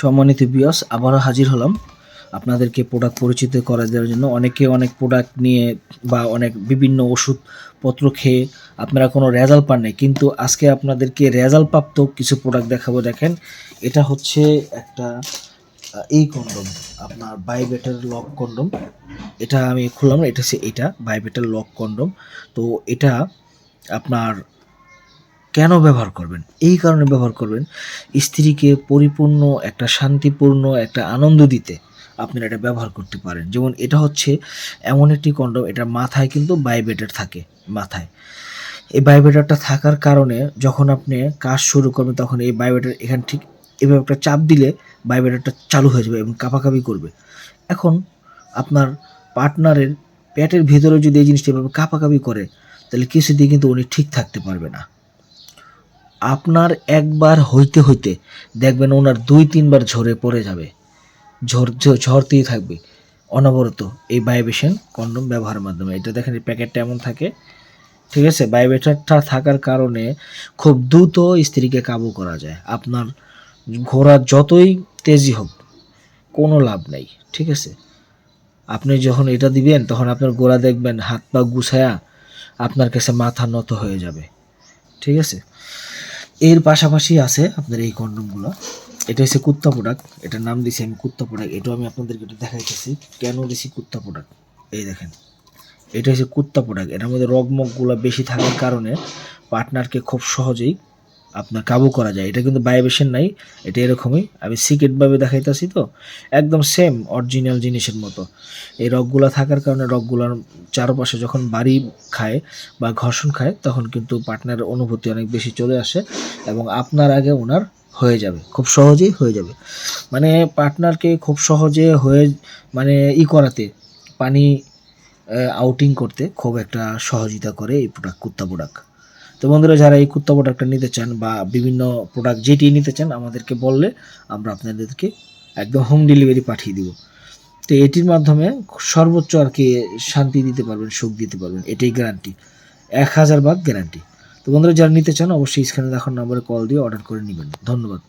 সম্মানিত বিয়স আবারও হাজির হলাম। আপনাদেরকে প্রোডাক্ট পরিচিত করা দেওয়ার জন্য অনেকে অনেক প্রোডাক্ট নিয়ে বা অনেক বিভিন্ন ওষুধপত্র খেয়ে আপনারা কোনো রেজাল্ট পান নাই। কিন্তু আজকে আপনাদেরকে রেজাল্ট প্রাপ্ত কিছু প্রোডাক্ট দেখাবো। দেখেন, এটা হচ্ছে একটা এই কন্ডম আপনার বাইবেটার লক কন্ডম এটা আমি খুললাম এটা হচ্ছে এটা বাইবেটার লক কন্ডম তো এটা আপনার কেন ব্যবহার করবেন? এই কারণে ব্যবহার করবেন, স্ত্রীকে পরিপূর্ণ, একটা শান্তিপূর্ণ, একটা আনন্দ দিতে আপনারা এটা ব্যবহার করতে পারেন। যেমন এটা হচ্ছে এমন একটি কন্ডম এটা মাথায় কিন্তু বাইবেটার থাকে, মাথায়। এই বাইবেটারটা থাকার কারণে যখন আপনি কাজ শুরু করবেন, তখন এই বাইবেটার এখানে ঠিক এভাবে একটা চাপ দিলে বাইবেটারটা চালু হয়ে যাবে এবং কাঁপাকাঁপি করবে। এখন আপনার পার্টনারের পেটের ভেতরে যদি এই জিনিসটা এভাবে কাঁপাকাঁপি করে, তাহলে কিছুতেই কিন্তু উনি ঠিক থাকতে পারবে না। আপনার একবার হইতে হইতে দেখবেন ওনার দুই তিনবার ঝরে পড়ে যাবে। ঝর ঝরতেই থাকবে। অনবরত এই বায়োবেশন কন্ডম ব্যবহারের মাধ্যমে। এটা দেখেন, এই প্যাকেটটা এমন থাকে। ঠিক আছে? বায়োবেটারটা থাকার কারণে খুব দ্রুত স্ত্রীকে কাবু করা যায়। আপনার ঘোড়া যতই তেজি হোক, কোনো লাভ নেই। ঠিক আছে? আপনি যখন এটা দিবেন, তখন আপনার গোড়া দেখবেন হাত পা গুছায়া আপনার কাছে মাথা নত হয়ে যাবে। ঠিক আছে? এর পাশাপাশি আছে আপনাদের এই কন্ডমগুলো। এটা হচ্ছে কুত্তা প্রোডাক্ট এটার নাম দিছি আমি কুত্তা প্রোডাক্ট এটাও আমি আপনাদেরকে এটা দেখাইতেছি। কেন দিছি কুত্তা প্রোডাক্ট এই দেখেন, এটা হচ্ছে কুত্তা প্রোডাক্ট এটার মধ্যে রগমগগুলো বেশি থাকার কারণে পার্টনারকে খুব সহজেই আপনার কাবু করা যায়। এটা কিন্তু বায়োবেশন নাই, এটা এরকমই। আমি সিক্রেটভাবে দেখাইতেছি তো, একদম সেম অরিজিনাল জিনিসের মতো। এই রগগুলো থাকার কারণে রগগুলোর চারপাশে যখন বাড়ি খায় বা ঘর্ষণ খায়, তখন কিন্তু পার্টনারের অনুভূতি অনেক বেশি চলে আসে এবং আপনার আগে ওনার হয়ে যাবে, খুব সহজেই হয়ে যাবে। মানে পার্টনারকে খুব সহজে হয়ে মানে ই করাতে, পানি আউটিং করতে খুব একটা সহযোগিতা করে এই প্রোডাক্ট কুত্তা প্রোডাক্ট তো বন্ধুরা, যারা এই কুত্তা প্রোডাক্টটা নিতে চান বা বিভিন্ন প্রোডাক্ট যেটি নিতে চান, আমাদেরকে বললে আমরা আপনাদেরকে একদম হোম ডেলিভারি পাঠিয়ে দিব। তো এটির মাধ্যমে সর্বোচ্চ আর কি শান্তি দিতে পারবেন, সুখ দিতে পারবেন, এটাই গ্যারান্টি এক হাজার ভাগ গ্যারান্টি তো বন্ধুরা, যারা নিতে চান, অবশ্যই স্ক্রিনে দেখার নম্বরে কল দিয়ে অর্ডার করে নেবেন। ধন্যবাদ।